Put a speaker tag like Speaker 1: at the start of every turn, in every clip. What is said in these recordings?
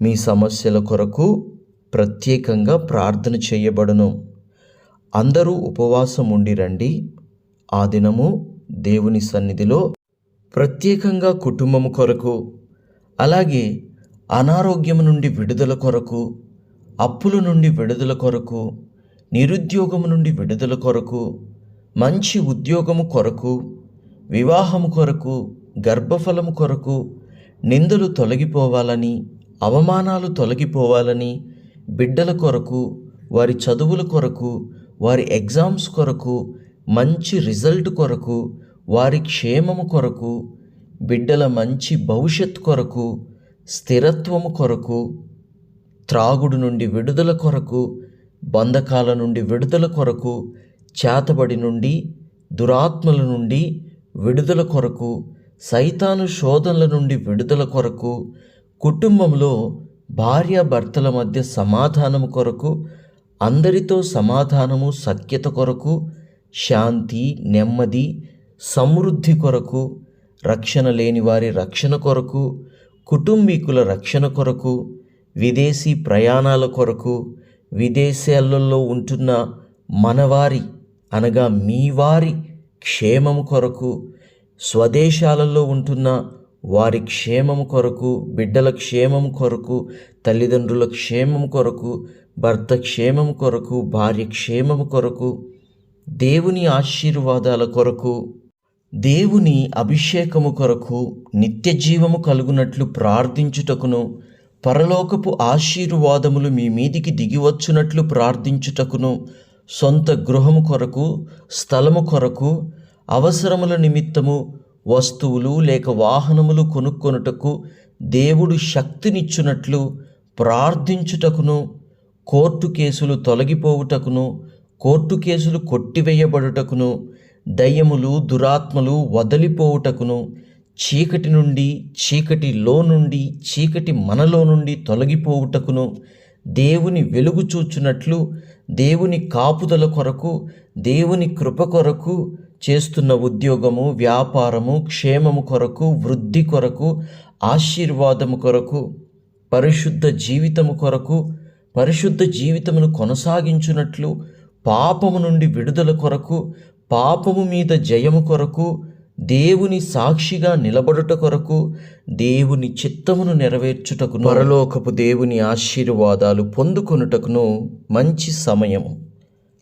Speaker 1: మీ సమస్యల కొరకు ప్రత్యేకంగా ప్రార్థన చేయబడును. అందరూ ఉపవాసం ఉండి రండి. ఆ దినము దేవుని సన్నిధిలో ప్రత్యేకంగా కుటుంబము కొరకు అలాగే అనారోగ్యం నుండి విడుదల కొరకు అప్పుల నుండి విడుదల కొరకు నిరుద్యోగము నుండి విడుదల కొరకు మంచి ఉద్యోగము కొరకు వివాహము కొరకు గర్భఫలము కొరకు నిందలు తొలగిపోవాలని అవమానాలు తొలగిపోవాలని బిడ్డల కొరకు వారి చదువుల కొరకు వారి ఎగ్జామ్స్ కొరకు మంచి రిజల్ట్ కొరకు వారి క్షేమము కొరకు బిడ్డల మంచి భవిష్యత్ కొరకు స్థిరత్వము కొరకు త్రాగుడు నుండి విడుదల కొరకు బంధకాల నుండి విడుదల కొరకు చేతబడి నుండి దురాత్మల నుండి విడుదల కొరకు సైతాను శోధనల నుండి విడుదల కొరకు కుటుంబంలో భార్యాభర్తల మధ్య సమాధానము కొరకు అందరితో సమాధానము సఖ్యత కొరకు శాంతి నెమ్మది సమృద్ధి కొరకు రక్షణ లేని వారి రక్షణ కొరకు కుటుంబీకుల రక్షణ కొరకు విదేశీ ప్రయాణాల కొరకు విదేశాలలో ఉంటున్న మనవారి అనగా మీ వారి క్షేమము కొరకు స్వదేశాలలో ఉంటున్న వారి క్షేమము కొరకు బిడ్డల క్షేమం కొరకు తల్లిదండ్రుల క్షేమం కొరకు భర్త క్షేమం కొరకు భార్య క్షేమము కొరకు దేవుని ఆశీర్వాదాల కొరకు దేవుని అభిషేకము కొరకు నిత్య జీవము కలుగునట్లు ప్రార్థించుటకును పరలోకపు ఆశీర్వాదములు మీ మీదికి దిగివచ్చునట్లు ప్రార్థించుటకును సొంత గృహము కొరకు స్థలము కొరకు అవసరముల నిమిత్తము వస్తువులు లేక వాహనములు కొనుక్కొనుటకు దేవుడు శక్తినిచ్చునట్లు ప్రార్థించుటకును కోర్టు కేసులు తొలగిపోవుటకును కోర్టు కేసులు కొట్టివేయబడుటకును దయ్యములు దురాత్మలు వదలిపోవుటకును చీకటి నుండి చీకటిలో నుండి చీకటి మనలో నుండి తొలగిపోవుటకును దేవుని వెలుగు చూచున్నట్లు దేవుని కాపుదల కొరకు దేవుని కృప కొరకు చేస్తున్న ఉద్యోగము వ్యాపారము క్షేమము కొరకు వృద్ధి కొరకు ఆశీర్వాదము కొరకు పరిశుద్ధ జీవితము కొరకు పరిశుద్ధ జీవితమును కొనసాగించున్నట్లు పాపము నుండి విడుదల కొరకు పాపము మీద జయము కొరకు దేవుని సాక్షిగా నిలబడుట కొరకు దేవుని చిత్తమును నెరవేర్చుటకు పరలోకపు దేవుని ఆశీర్వాదాలు పొందుకొనుటకును మంచి సమయము.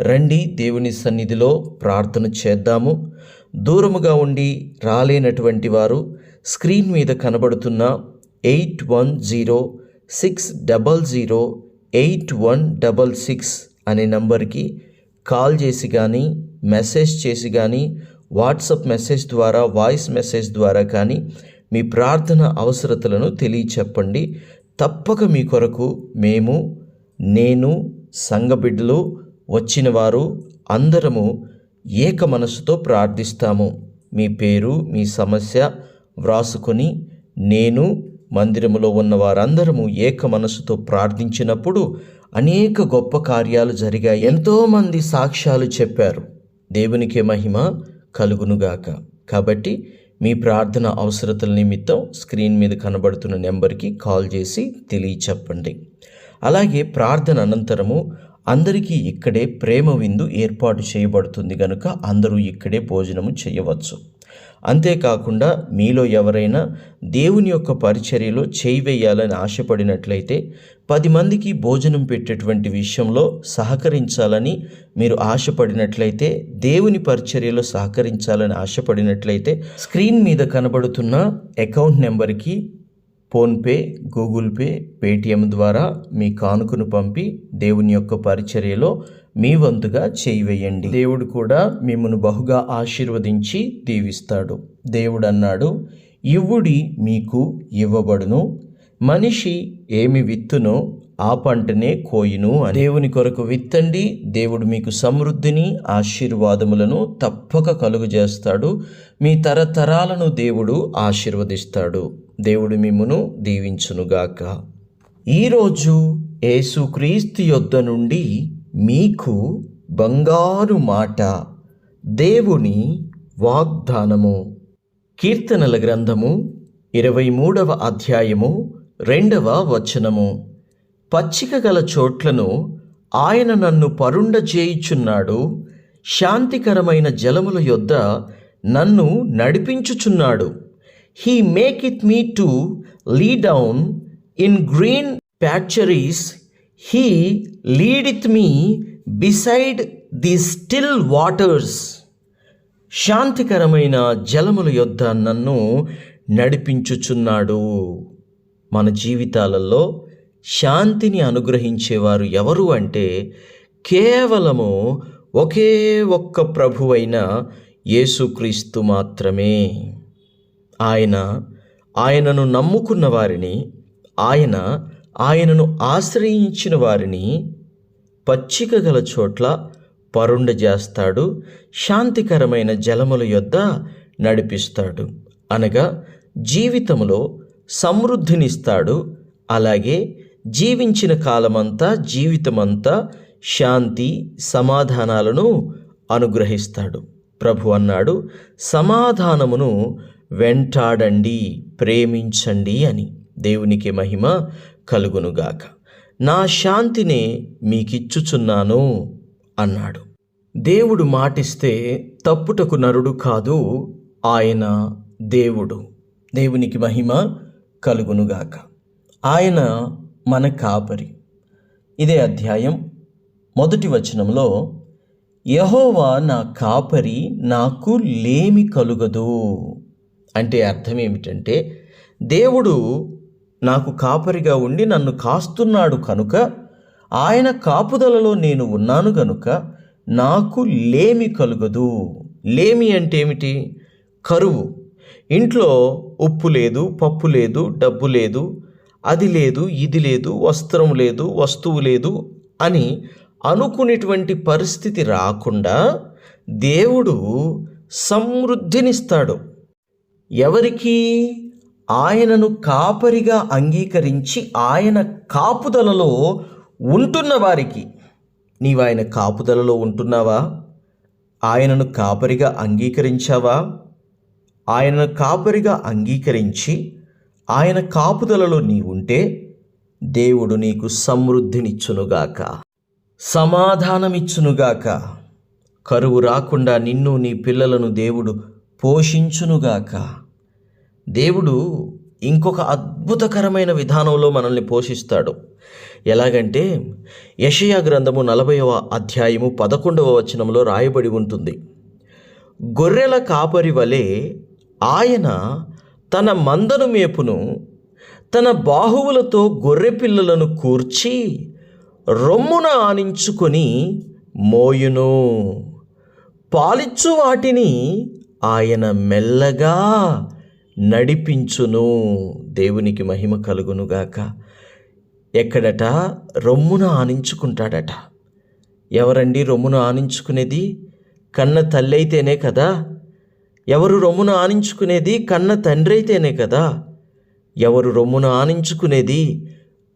Speaker 1: రండి దేవుని సన్నిధిలో ప్రార్థన చేద్దాము. దూరముగా ఉండి రాలేనటువంటి వారు స్క్రీన్ మీద కనబడుతున్న eight one zero six double zero eight one double six అనే నంబర్కి కాల్ చేసి కానీ మెసేజ్ చేసి కానీ వాట్సప్ మెసేజ్ ద్వారా వాయిస్ మెసేజ్ ద్వారా కానీ మీ ప్రార్థన అవసరతలను తెలియచెప్పండి. తప్పక మీ కొరకు మేము నేను సంఘ బిడ్డలు వచ్చిన వారు అందరము ఏక మనసుతో ప్రార్థిస్తాము. మీ పేరు మీ సమస్య వ్రాసుకొని నేను మందిరములో ఉన్న వారందరము ఏక మనసుతో ప్రార్థించినప్పుడు అనేక గొప్ప కార్యాలు జరిగాయి. ఎంతోమంది సాక్ష్యాలు చెప్పారు. దేవునికే మహిమ కలుగునుగాక. కాబట్టి మీ ప్రార్థన అవసరతల నిమిత్తం స్క్రీన్ మీద కనబడుతున్న నెంబర్కి కాల్ చేసి తెలియచెప్పండి. అలాగే ప్రార్థన అనంతరము అందరికీ ఇక్కడే ప్రేమ విందు ఏర్పాటు చేయబడుతుంది కనుక అందరూ ఇక్కడే భోజనము చేయవచ్చు. అంతేకాకుండా మీలో ఎవరైనా దేవుని యొక్క పరిచర్యలో చేయి వేయాలని ఆశపడినట్లయితే పది మందికి భోజనం పెట్టేటువంటి విషయంలో సహకరించాలని మీరు ఆశపడినట్లయితే దేవుని పరిచర్యలో సహకరించాలని ఆశపడినట్లయితే స్క్రీన్ మీద కనబడుతున్న అకౌంట్ నెంబర్కి ఫోన్పే గూగుల్ పే పేటిఎం ద్వారా మీ కానుకను పంపి దేవుని యొక్క పరిచర్యలో మీ వంతుగా చేయివేయండి. దేవుడు కూడా మిమ్మను బహుగా ఆశీర్వదించి దీవిస్తాడు. దేవుడు అన్నాడు ఇవ్వుడి మీకు ఇవ్వబడును. మనిషి ఏమి విత్తునో ఆ పంటనే కోయును అని. దేవుని కొరకు విత్తండి దేవుడు మీకు సమృద్ధిని ఆశీర్వాదములను తప్పక కలుగజేస్తాడు. మీ తరతరాలను దేవుడు ఆశీర్వదిస్తాడు. దేవుడు మిమ్మును దీవించునుగాక. ఈరోజు యేసుక్రీస్తు యొద్ద నుండి మీకు బంగారు మాట దేవుని వాగ్దానము. కీర్తనల గ్రంథము ఇరవై మూడవ అధ్యాయము రెండవ వచనము. పచ్చిక గల చోట్లను ఆయన నన్ను పరుండ చేయుచున్నాడు. శాంతికరమైన జలముల యొద్ద నన్ను నడిపించుచున్నాడు. He make it me to lie down in green pastures he leadeth me beside the still waters శాంతికరమైన జలముల యొద్ద నన్ను నడిపించుచున్నాడు. మన జీవితాలలో శాంతిని అనుగ్రహించేవారు ఎవరు అంటే కేవలము ఒకే ఒక్క ప్రభువైన యేసుక్రీస్తు మాత్రమే. ఆయన ఆయనను నమ్ముకున్న వారిని ఆయన ఆయనను ఆశ్రయించిన వారిని పచ్చిక గల చోట్ల పరుండ చేస్తాడు శాంతికరమైన జలముల యొద్ద నడిపిస్తాడు. అనగా జీవితంలో సమృద్ధినిస్తాడు అలాగే జీవించిన కాలమంతా జీవితమంతా శాంతి సమాధానాలను అనుగ్రహిస్తాడు. ప్రభు అన్నాడు సమాధానమును వెంటాడండి ప్రేమించండి అని. దేవునికి మహిమ కలుగునుగాక. నా శాంతినే మీకిచ్చుచున్నాను అన్నాడు. దేవుడు మాటిస్తే తప్పుటకు నరుడు కాదు ఆయన దేవుడు. దేవునికి మహిమ కలుగునుగాక. ఆయన మన కాపరి ఇదే అధ్యాయం మొదటి వచనంలో యహోవా నా కాపరి నాకు లేమి కలుగదు. అంటే అర్థం ఏమిటంటే దేవుడు నాకు కాపరిగా ఉండి నన్ను కాస్తున్నాడు కనుక ఆయన కాపుదలలో నేను ఉన్నాను గనుక నాకు లేమి కలుగదు. లేమి అంటే ఏమిటి? కరువు. ఇంట్లో ఉప్పు లేదు పప్పు లేదు డబ్బు లేదు అది లేదు ఇది లేదు వస్త్రం లేదు వస్తువు లేదు అని అనుకునేటువంటి పరిస్థితి రాకుండా దేవుడు సమృద్ధినిస్తాడు. ఎవరికి? ఆయనను కాపరిగా అంగీకరించి ఆయన కాపుదలలో ఉంటున్న వారికి. నీవు ఆయన కాపుదలలో ఉంటున్నావా? ఆయనను కాపరిగా అంగీకరించావా? ఆయనను కాపరిగా అంగీకరించి ఆయన కాపుదలలో నీ ఉంటే దేవుడు నీకు సమృద్ధినిచ్చునుగాక. సమాధానమిచ్చునుగాక. కరువు రాకుండా నిన్ను నీ పిల్లలను దేవుడు పోషించునుగాక. దేవుడు ఇంకొక అద్భుతకరమైన విధానంలో మనల్ని పోషిస్తాడు. ఎలాగంటే యషయా గ్రంథము నలభైవ అధ్యాయము పదకొండవ వచనంలో రాయబడి ఉంటుంది. గొర్రెల కాపరి వలె ఆయన తన మందను మేపును తన బాహువులతో గొర్రె పిల్లలను కూర్చి రొమ్మున ఆనించుకొని మోయును. పాలిచ్చు వాటిని ఆయన మెల్లగా నడిపించును. దేవునికి మహిమ కలుగునుగాక ఎక్కడట? రొమ్మున ఆనించుకుంటాడట. ఎవరండి రొమ్మున ఆనించుకునేది? కన్న తల్లైతేనే కదా? ఎవరు రొమ్మున ఆనించుకునేది కన్న తండ్రి అయితేనే కదా? ఎవరు రొమ్మున ఆనించుకునేది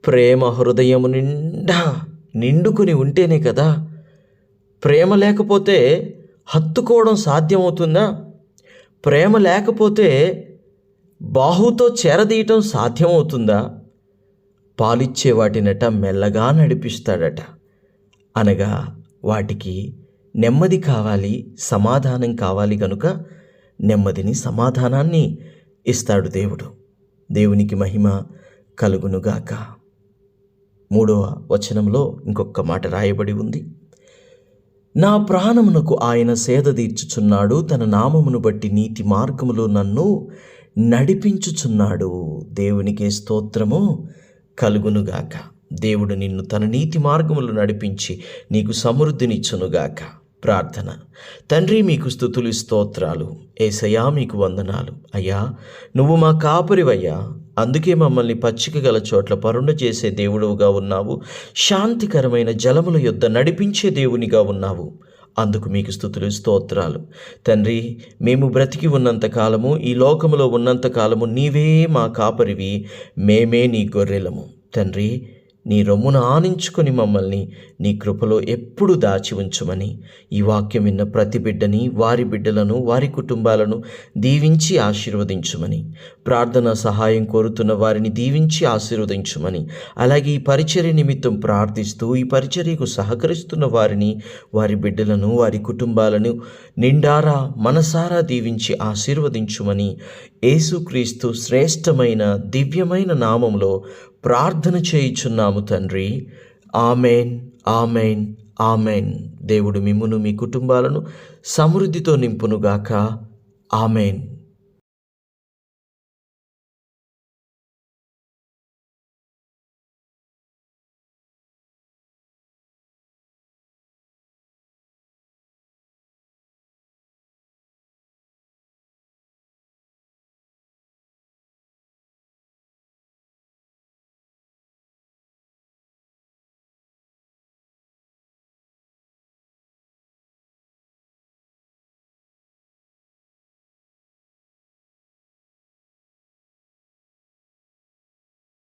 Speaker 1: ప్రేమ హృదయము నిండా నిండుకుని ఉంటేనే కదా? ప్రేమ లేకపోతే హత్తుకోవడం సాధ్యమవుతుందా? ప్రేమ లేకపోతే బాహుతో చేరదీయటం సాధ్యమవుతుందా? పాలిచ్చే వాటినట మెల్లగా నడిపిస్తాడట. అనగా వాటికి నెమ్మది కావాలి సమాధానం కావాలి కనుక నెమ్మదిని సమాధానాన్ని ఇస్తాడు దేవుడు. దేవునికి మహిమ కలుగునుగాక మూడవ వచనంలో ఇంకొక మాట రాయబడి ఉంది. నా ప్రాణమునకు ఆయన సేద తీర్చుచున్నాడు తన నామమును బట్టి నీతి మార్గములో నన్ను నడిపించుచున్నాడు. దేవునికి స్తోత్రము కలుగునుగాక దేవుడు నిన్ను తన నీతి మార్గములు నడిపించి నీకు సమృద్ధినిచ్చునుగాక ప్రార్థన. తండ్రి మీకు స్థుతులు స్తోత్రాలు. ఏసయ్యా మీకు వందనాలు. అయ్యా నువ్వు మా కాపరివయ్యా. అందుకే మమ్మల్ని పచ్చిక గల చోట్ల పరుండ చేసే దేవుడుగా ఉన్నావు. శాంతికరమైన జలముల యొద్ద నడిపించే దేవునిగా ఉన్నావు. అందుకు మీకు స్థుతులు స్తోత్రాలు. తండ్రి మేము బ్రతికి ఉన్నంత కాలము ఈ లోకములో ఉన్నంత కాలము నీవే మా కాపరివి. మేమే నీ గొర్రెలము. తండ్రి నీ రొమ్మున ఆనించుకొని మమ్మల్ని నీ కృపలో ఎప్పుడు దాచి ఉంచుమని ఈ వాక్యం విన్న ప్రతి బిడ్డని వారి బిడ్డలను వారి కుటుంబాలను దీవించి ఆశీర్వదించుమని ప్రార్థన సహాయం కోరుతున్న వారిని దీవించి ఆశీర్వదించుమని అలాగే ఈ పరిచర్య నిమిత్తం ప్రార్థిస్తూ ఈ పరిచర్యకు సహకరిస్తున్న వారిని వారి బిడ్డలను వారి కుటుంబాలను నిండారా మనసారా దీవించి ఆశీర్వదించుమని యేసుక్రీస్తు శ్రేష్టమైన దివ్యమైన నామంలో ప్రార్థన చేయుచున్నాము తండ్రి. Amen amen amen. దేవుడు మిమ్మును మీ కుటుంబాలను సమృద్ధితో నింపునుగాక. ఆమెన్.